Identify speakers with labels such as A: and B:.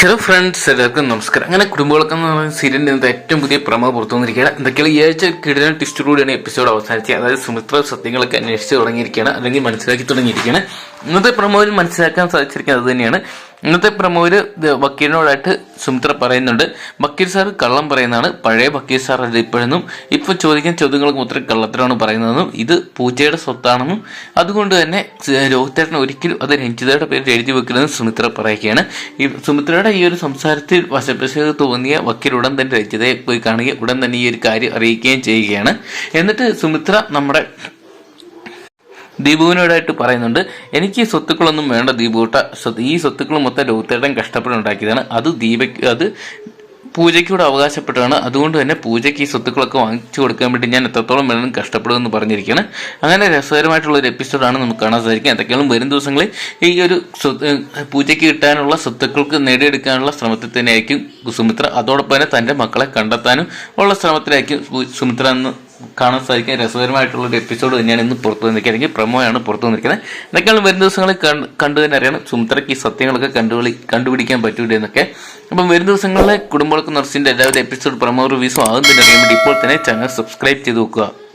A: Hello friends എല്ലാവർക്കും നമസ്കാരം. അങ്ങനെ കുടുംബങ്ങളൊക്കെ എന്ന് പറയുന്ന സീരിയലിന്റെ ഏറ്റവും പുതിയ പ്രമോ പുറത്തു വന്നിരിക്കുകയാണ്. എന്തൊക്കെയാണ് ഈ ആഴ്ച കിടന്ന ടിസ്റ്റോടുകൂടിയാണ് എപ്പിസോഡ് അവസാനിച്ചത്. അതായത് സുമിത്ര സത്യങ്ങളൊക്കെ അന്വേഷിച്ച് തുടങ്ങിയിരിക്കുകയാണ്. അല്ലെങ്കിൽ മനസ്സിലാക്കി തുടങ്ങിയിരിക്കുകയാണ്. ഇന്നത്തെ പ്രമോയിൽ മനസ്സിലാക്കാൻ സാധിച്ചിരിക്കുന്നത് അത് തന്നെയാണ്. ഇന്നത്തെ പ്രമോയിൽ ബക്കീറിനോടായിട്ട് സുമിത്ര പറയുന്നുണ്ട്. ബക്കീർ സാർ കള്ളം പറയുന്നതാണ്. പഴയ ബക്കീർ സാർ അല്ല ഇപ്പോഴെന്നും. ഇപ്പൊ ചോദിക്കുന്ന ചോദ്യങ്ങൾക്ക് ഉത്തരം കള്ളത്തരമാണ് പറയുന്നതെന്നും. ഇത് പൂജയുടെ സ്വത്താണെന്നും. അതുകൊണ്ട് തന്നെ രോഹിത്തേട്ടൻ ഒരിക്കലും അത് രഞ്ജിതയുടെ പേരിൽ എഴുതി വെക്കില്ലെന്ന് സുമിത്ര പറയുകയാണ്. ഈ സുമിത്രയുടെ ഈ ഒരു സംസാരത്തിൽ വശപ്രശ തോന്നിയ വക്കീൽ ഉടൻ തന്നെ രഞ്ജിതയെ പോയി കാണുകയും ഉടൻ തന്നെ ഈ ഒരു കാര്യം അറിയിക്കുകയും ചെയ്യുകയാണ്. എന്നിട്ട് സുമിത്ര നമ്മുടെ ദീപുവിനോടായിട്ട് പറയുന്നുണ്ട് എനിക്ക് ഈ സ്വത്തുക്കളൊന്നും വേണ്ട ദീപുട്ട. ഈ സ്വത്തുക്കൾ മൊത്തം രോഹിത്തേട്ടൻ കഷ്ടപ്പെട്ടുണ്ടാക്കിയതാണ്. അത് ദീപയ്ക്ക് അത് പൂജയ്ക്കൂടെ അവകാശപ്പെട്ടാണ് അതുകൊണ്ട് തന്നെ പൂജയ്ക്ക് ഈ സ്വത്തുക്കളൊക്കെ വാങ്ങിച്ചു കൊടുക്കാൻ വേണ്ടി ഞാൻ എത്രത്തോളം വേണം കഷ്ടപ്പെടുമെന്ന് പറഞ്ഞിരിക്കുകയാണ്. അങ്ങനെ രസകരമായിട്ടുള്ള ഒരു എപ്പിസോഡാണ് നമുക്ക് കാണാൻ സാധിക്കും എന്തൊക്കെയാണ് വരും ദിവസങ്ങളിൽ ഈ ഒരു പൂജയ്ക്ക് കിട്ടാനുള്ള സ്വത്തുക്കൾക്ക് നേടിയെടുക്കാനുള്ള ശ്രമത്തിൽ തന്നെയായിരിക്കും സുമിത്ര. അതോടൊപ്പം തന്നെ തന്റെ മക്കളെ കണ്ടെത്താനും ഉള്ള ശ്രമത്തിലായിരിക്കും സുമിത്ര എന്ന് കാണാൻ സാധിക്കുന്ന രസകരമായിട്ടുള്ള ഒരു എപ്പിസോഡ് തന്നെയാണ് ഇന്ന് പുറത്തു വന്നിരിക്കുന്നത്. അല്ലെങ്കിൽ പ്രമോയാണ് പുറത്തു വന്നിരിക്കുന്നത്. എന്നൊക്കെയാണ് വരും ദിവസങ്ങളിൽ കണ്ട് തന്നെ അറിയണം. സുമിത്രയ്ക്ക് ഈ സത്യങ്ങളൊക്കെ കണ്ടുപിടി കണ്ടുപിടിക്കാൻ പറ്റൂല എന്നൊക്കെ. അപ്പം വരും ദിവസങ്ങളിലെ കുടുംബങ്ങൾക്ക് നർസിന്റെ എല്ലാവരും എപ്പിസോഡ് പ്രമോ റിവ്യൂസും ആകും. തന്നെ അറിയാൻ വേണ്ടി ഇപ്പോൾ തന്നെ ചാനൽ സബ്സ്ക്രൈബ് ചെയ്ത് നോക്കുക